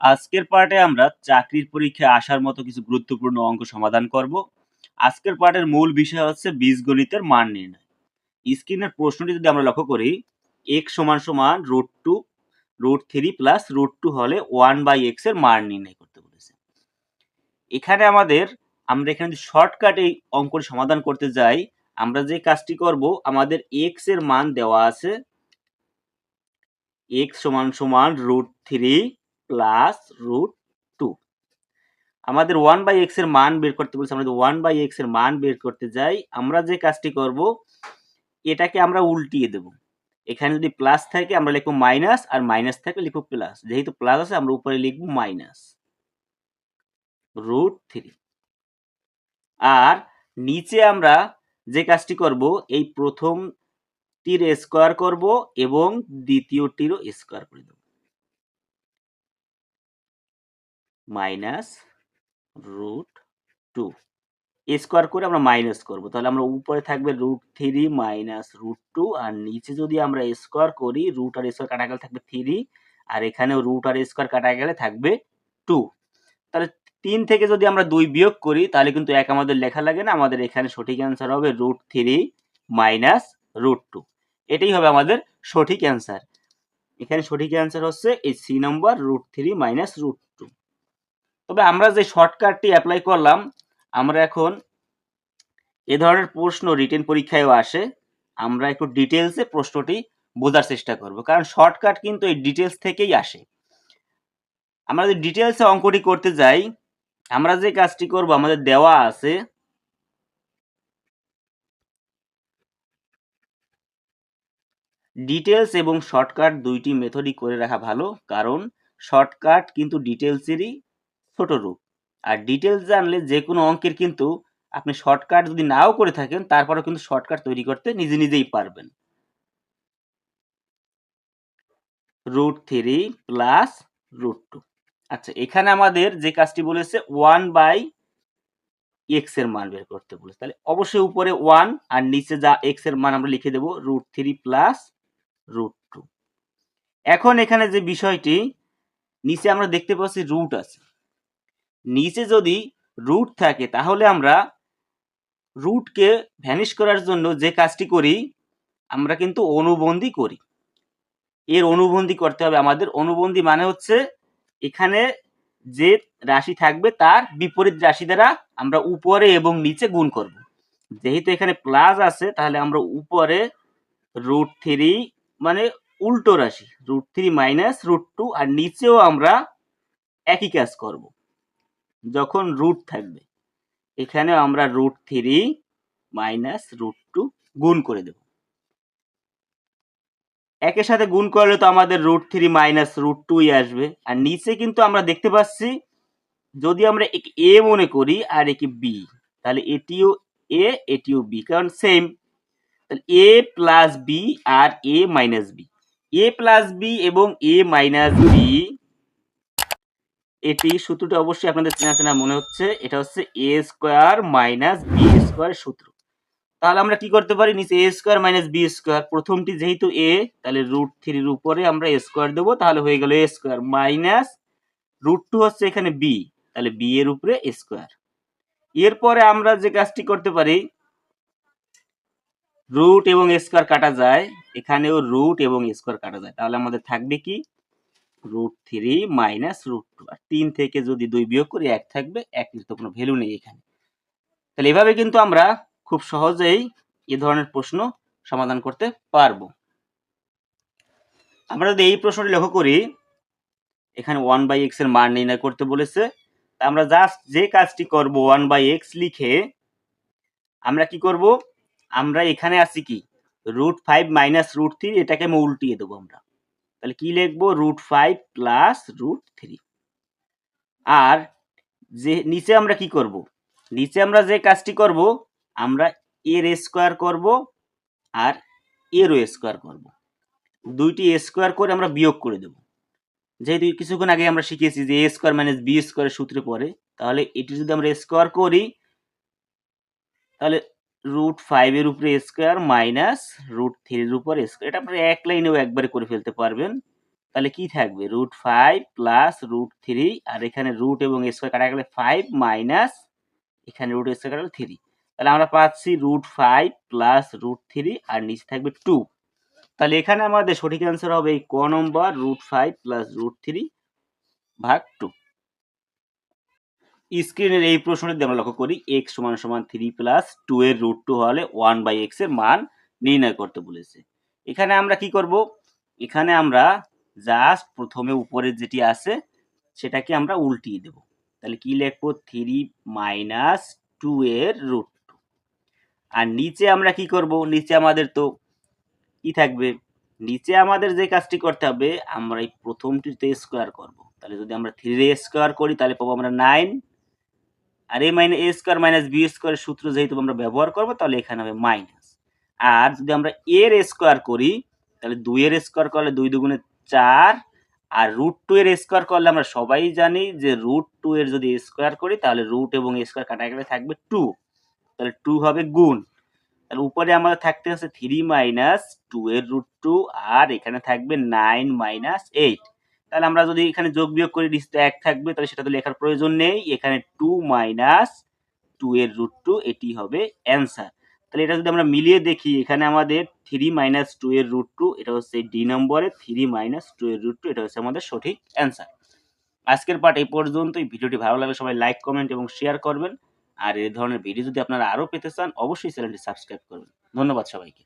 আজকের পার্টে আমরা চাকরির পরীক্ষায় আসার মতো কিছু গুরুত্বপূর্ণ অঙ্ক সমাধান করব। আজকের পার্টের মূল বিষয় হচ্ছে বীজগণিতের মান নির্ণয়। স্ক্রিনের প্রশ্নটি যদি আমরা লক্ষ্য করি এক্স সমান সমান root two root three plus root two হলে ওয়ান বাই এক্সের মান নির্ণয় করতে বলেছে। এখানে আমাদের, আমরা এখানে শর্টকাট এই অঙ্কটি সমাধান করতে যাই, আমরা যে কাজটি করব, আমাদের এক্সের মান দেওয়া আছে এক্স সমান সমান root three plus root two আমাদের ওয়ান বাই এক্সের মান বের করতে বলছে, আমরা ওয়ান বাই এক্সের মান বের করতে যাই, আমরা যে কাজটি করব, এটাকে আমরা উল্টিয়ে দেব। এখানে যদি প্লাস থাকে, আমরা লিখব মাইনাস আর মাইনাস থাকলে লিখব প্লাস যেহেতু প্লাস আছে, আমরা উপরে লিখব মাইনাস রুট থ্রি আর নিচে আমরা যে কাজটি করব, এই প্রথম টির স্কোয়ার করব এবং দ্বিতীয়টিরও স্কোয়ার করে দেব। মাইনাস রুট টু স্কোয়ার করে আমরা মাইনাস করব। তাহলে আমরা উপরে থাকবে root three minus root two আর নিচে যদি আমরা স্কোয়ার করি রুট আর স্কোয়ার কাটা গেলে থাকবে থ্রি আর এখানেও রুট আর স্কোয়ার কাটা গেলে থাকবে টু তাহলে তিন থেকে যদি আমরা দুই বিয়োগ করি, তাহলে কিন্তু এক আমাদের লেখা লাগে না, আমাদের এখানে সঠিক অ্যান্সার হবে root three minus root two এটাই হবে আমাদের সঠিক অ্যান্সার এখানে সঠিক অ্যান্সার হচ্ছে এই সি নম্বর root three minus root two তবে আমরা যে শর্টকাটটি অ্যাপ্লাই করলাম, আমরা এখন এ ধরনের প্রশ্ন রিটেন পরীক্ষায়ও আসে, আমরা একটু ডিটেলসে প্রশ্নটি বোঝার চেষ্টা করব। কারণ শর্টকাট কিন্তু এই ডিটেলস থেকেই আসে। আমরা যদি ডিটেলসে অঙ্কটি করতে যাই, আমরা যে কাজটি করব, আমাদের দেওয়া আছে ডিটেলস এবং শর্টকাট দুইটি মেথডই করে রাখা ভালো। কারণ শর্টকাট কিন্তু ডিটেলসেরই ছোট রূপ। আর ডিটেলস জানলে যে কোনো অঙ্কের কিন্তু আপনি শর্টকাট যদি নাও করে থাকেন, তারপরেও কিন্তু শর্টকাট তৈরি করতে নিজে নিজেই পারবেন। Root three plus root two আচ্ছা এখানে আমাদের যে কাজটি বলেছে ওয়ান বাই এক্সের মান বের করতে বলেছে। তাহলে অবশ্যই উপরে ওয়ান আর নিচে যা এক্সের মান আমরা লিখে দেব root three plus root two এখন এখানে যে বিষয়টি, নিচে আমরা দেখতে পাচ্ছি রুট আছে। নিচে যদি রুট থাকে, তাহলে আমরা রুটকে ভ্যানিশ করার জন্য যে কাজটি করি, আমরা কিন্তু অনুবন্ধী করি। এর অনুবন্ধী করতে হবে। আমাদের অনুবন্ধী মানে হচ্ছে এখানে যে রাশি থাকবে তার বিপরীত রাশি দ্বারা আমরা উপরে এবং নিচে গুণ করব। যেহেতু এখানে প্লাস আছে, তাহলে আমরা উপরে রুট থ্রি মানে উল্টো রাশি root three minus root two আর নিচেও আমরা একই কাজ করব। যখন রুট থাকবে, এখানে আমরা root three minus root two গুণ করে দেব। একের সাথে গুণ করলে তো আমাদের রুট থ্রি মাইনাস রুট টুই আসবে। আর নিচে কিন্তু আমরা দেখতে পাচ্ছি, যদি আমরা এ মনে করি আর একে বি তাহলে এটিও এ এটিও বি কারণ সেম তাহলে A plus B R A minus B A plus B এবং এ মাইনাস বি এটি সূত্রটি অবশ্যই আপনাদের চেনা চেনা মনে হচ্ছে। এটা হচ্ছে A square minus B square সূত্র। তাহলে আমরা কি করতে পারি? নিচে A square minus B square প্রথমটি যেহেতু এ তাহলে রুট থ্রির উপরে আমরা এ স্কোয়ার দেবো। তাহলে হয়ে গেল A square minus root two হচ্ছে এখানে বি তাহলে বি এর উপরে এ স্কোয়ার এরপরে আমরা যে কাজটি করতে পারি রুট এবং স্কোয়ার কাটা যায়। এখানেও রুট এবং স্কোয়ার কাটা যায়। তাহলে আমাদের থাকবে কি? Root three minus root two আর তিন থেকে যদি দুই বিয়োগ করি, এক থাকবে একের তো কোনো ভ্যালু নেই এখানে। তাহলে এভাবে কিন্তু আমরা খুব সহজেই এ ধরনের প্রশ্ন সমাধান করতে পারব। আমরা যদি এই প্রশ্নটি লক্ষ্য করি, এখানে ওয়ান বাই এক্সের মান নির্ণয় করতে বলেছে। আমরা জাস্ট যে কাজটি করব ওয়ান বাই এক্স লিখে, আমরা কি করব? আমরা এখানে আছি কি? Root five minus root three এটাকে আমি উল্টিয়ে দেবো আমরা। তাহলে কি লিখব? Root five plus root three আর যে নিচে আমরা কি করব? নিচে আমরা যে কাজটি করব, আমরা এর স্কোয়ার করব আর এরও স্কোয়ার করব। দুইটি স্কোয়ার করে আমরা বিয়োগ করে দেব। যেহেতু কিছুক্ষণ আগে আমরা শিখেছি যে এ স্কোয়ার মাইনাস বি স্কোয়ারের সূত্রে পড়ে, তাহলে এটি যদি আমরা স্কোয়ার করি, তাহলে রুট ফাইভের উপরে স্কোয়ার মাইনাস রুট থ্রির উপর স্কোয়ার এটা আপনারা এক লাইনেও একবারে করে ফেলতে পারবেন। তাহলে কি থাকবে? Root five plus root three আর এখানে রুট এবং স্কোয়ার কাটা গেলে ফাইভ মাইনাস এখানে রুট স্কোয়ার কাটা থ্রি তাহলে আমরা পাচ্ছি root five plus root three আর নিচে থাকবে টু তাহলে এখানে আমাদের সঠিক অ্যান্সার হবে এই ক নম্বর root five plus root three ভাগ টু স্ক্রিনের এই প্রশ্নটি আমরা লক্ষ্য করি এক্স সমান সমান থ্রি প্লাস টু এর রুট টু হলে ওয়ান বাই এক্সের মান নির্ণয় করতে বলেছে। এখানে আমরা কি করব? এখানে আমরা জাস্ট প্রথমে উপরের যেটি আছে, সেটাকে আমরা উল্টিয়ে দেব। তাহলে কি লিখব? থ্রি মাইনাস টু এর রুট টু আর নিচে আমরা কি করব? নিচে আমাদের তো কি থাকবে। নিচে আমাদের যে কাজটি করতে হবে, আমরা এই প্রথমটিতে স্কোয়ার করব। তাহলে যদি আমরা থ্রি স্কোয়ার করি, তাহলে পাবো আমরা নাইন আর এই minus A square minus B স্কোয়ারের সূত্র যেহেতু আমরা ব্যবহার করব, তাহলে এখানে হবে মাইনাস আর যদি আমরা এর স্কোয়ার করি, তাহলে দুইয়ের স্কোয়ার করলে দুই দুগুণে চার, আর রুট টু এর স্কোয়ার করলে আমরা সবাই জানি যে রুট টু এর যদি স্কোয়ার করি, তাহলে রুট এবং স্কোয়ার কাটা গেলে থাকবে টু তাহলে টু হবে গুণ। তাহলে উপরে আমাদের থাকতে হচ্ছে থ্রি মাইনাস টু এর রুট টু আর এখানে থাকবে নাইন মাইনাস এইট তাহলে আমরা যদি এখানে যোগ বিয়োগ করি নিচে এক থাকবে, তাহলে সেটা তো লেখার প্রয়োজন নেই। এখানে টু মাইনাস টু এর রুট টু এটি হবে অ্যান্সার তাহলে এটা যদি আমরা মিলিয়ে দেখি, এখানে আমাদের থ্রি মাইনাস টু এর রুট টু এটা হচ্ছে ডি নম্বরে থ্রি মাইনাস টু এর রুট টু এটা হচ্ছে আমাদের সঠিক অ্যান্সার আজকের পার্ট এই পর্যন্ত এই ভিডিওটি ভালো লাগলে সবাই লাইক কমেন্ট এবং শেয়ার করবেন। আর এই ধরনের ভিডিও যদি আপনারা আরও পেতে চান, অবশ্যই চ্যানেলটি সাবস্ক্রাইব করবেন। ধন্যবাদ সবাইকে।